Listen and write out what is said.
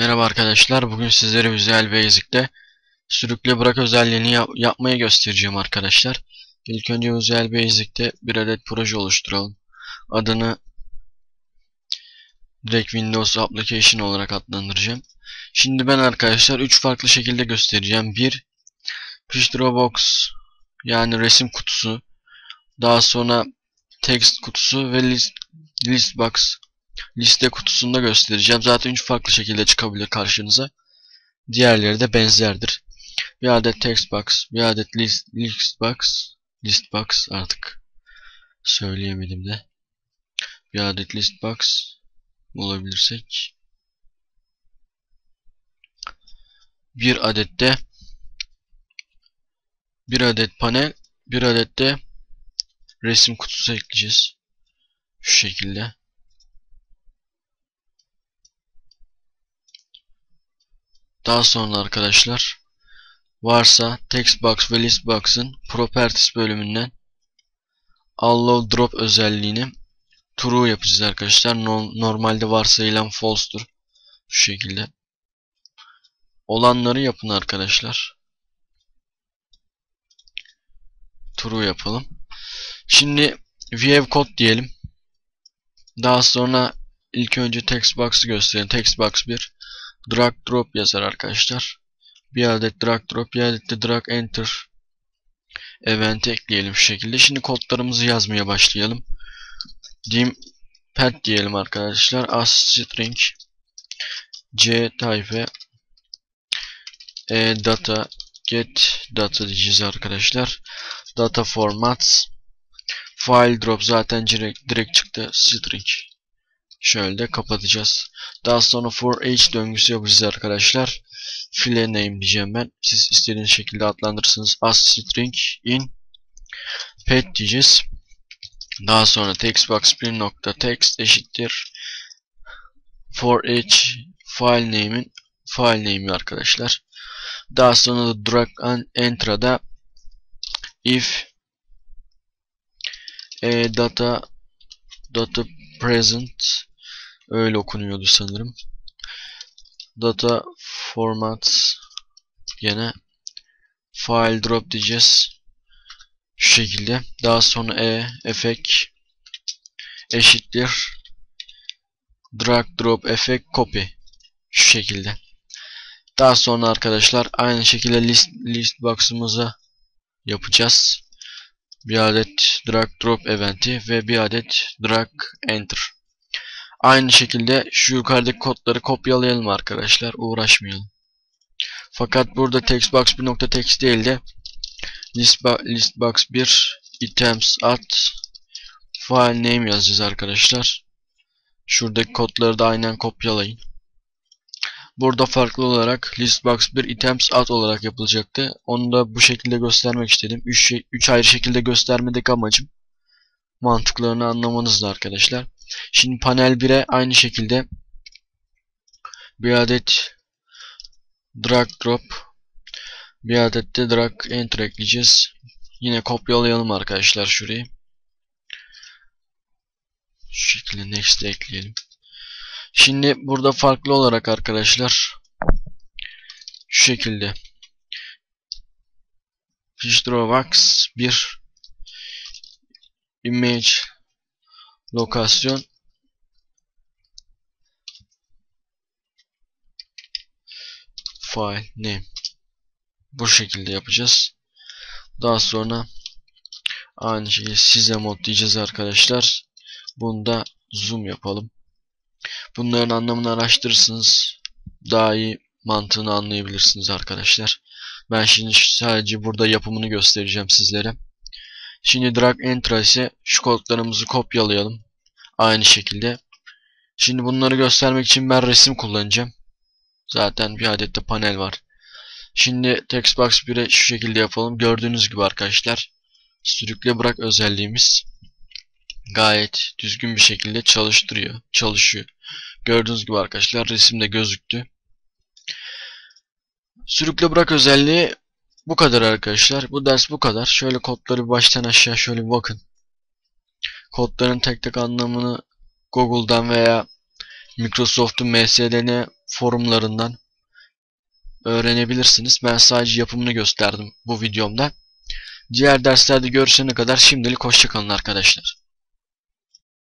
Merhaba arkadaşlar. Bugün sizlere Visual Basic'te sürükle bırak özelliğini yap yapmaya göstereceğim arkadaşlar. İlk önce Visual Basic'te bir adet proje oluşturalım. Adını direkt Windows Application olarak adlandıracağım. Şimdi ben arkadaşlar 3 farklı şekilde göstereceğim. Bir Picture Box yani resim kutusu. Daha sonra text kutusu ve list, list box liste kutusunda göstereceğim. Zaten 3 farklı şekilde çıkabilir karşınıza. Diğerleri de benzerdir. Bir adet text box, bir adet list, list box, list box artık söyleyemedim de. Bir adet list box bulabilirsek. Bir adet de bir adet panel, bir adet de resim kutusu ekleyeceğiz. Şu şekilde. Daha sonra arkadaşlar varsa textbox ve listbox'ın properties bölümünden allow drop özelliğini true yapacağız arkadaşlar. Normalde varsayılan false'tur. Şu şekilde. Olanları yapın arkadaşlar. True yapalım. Şimdi view code diyelim. Daha sonra ilk önce textbox'ı gösterelim. Textbox 1 drag drop yazar arkadaşlar. Bir adet drag drop, bir adet de drag enter event ekleyelim şu şekilde. Şimdi kodlarımızı yazmaya başlayalım. Dim pad diyelim arkadaşlar. As string c type e data get data diyeceğiz arkadaşlar. Data formats file drop zaten direkt, direkt çıktı string Şöyle kapatacağız. Daha sonra for each döngüsü yapacağız arkadaşlar. File name diyeceğim ben. Siz istediğiniz şekilde adlandırırsınız. As string in pet diyeceğiz. Daha sonra textbox bir text eşittir for each file name'in file name'i arkadaşlar. Daha sonra da drag and enter'da if e, data data present Öyle okunuyordu sanırım. Data format yine file drop diyeceğiz. Şu şekilde. Daha sonra e effect eşittir drag drop effect copy şu şekilde. Daha sonra arkadaşlar aynı şekilde list list box'ımıza yapacağız. Bir adet drag drop eventi ve bir adet drag enter. Aynı şekilde şu yukarıdaki kodları kopyalayalım arkadaşlar. Uğraşmayalım. Fakat burada textbox bir nokta text değil de listbox 1 items at file name yazacağız arkadaşlar. Şuradaki kodları da aynen kopyalayın. Burada farklı olarak listbox 1 items at olarak yapılacaktı. Onu da bu şekilde göstermek istedim. 3 şey, ayrı şekilde göstermedik amacım mantıklarını anlamanızda arkadaşlar. Şimdi panel 1'e aynı şekilde bir adet drag drop bir adet de drag enter ekleyeceğiz. Yine kopyalayalım arkadaşlar şurayı. Şu şekilde next ekleyelim. Şimdi burada farklı olarak arkadaşlar şu şekilde Fish Box 1 image lokasyon file name bu şekilde yapacağız. Daha sonra aynı şeyi size mod diyeceğiz arkadaşlar. Bunda zoom yapalım. Bunların anlamını araştırırsınız. Daha iyi mantığını anlayabilirsiniz arkadaşlar. Ben şimdi sadece burada yapımını göstereceğim sizlere. Şimdi drag enter ise şu kodlarımızı kopyalayalım. Aynı şekilde. Şimdi bunları göstermek için ben resim kullanacağım. Zaten bir adet de panel var. Şimdi textbox 1'e şu şekilde yapalım. Gördüğünüz gibi arkadaşlar sürükle bırak özelliğimiz gayet düzgün bir şekilde çalıştırıyor, çalışıyor. Gördüğünüz gibi arkadaşlar resimde gözüktü. Sürükle bırak özelliği bu kadar arkadaşlar. Bu ders bu kadar. Şöyle kodları baştan aşağı şöyle bakın. Kodların tek tek anlamını Google'dan veya Microsoft'un MSDN forumlarından öğrenebilirsiniz. Ben sadece yapımını gösterdim bu videomda. Diğer derslerde görüşene kadar şimdilik hoşçakalın arkadaşlar.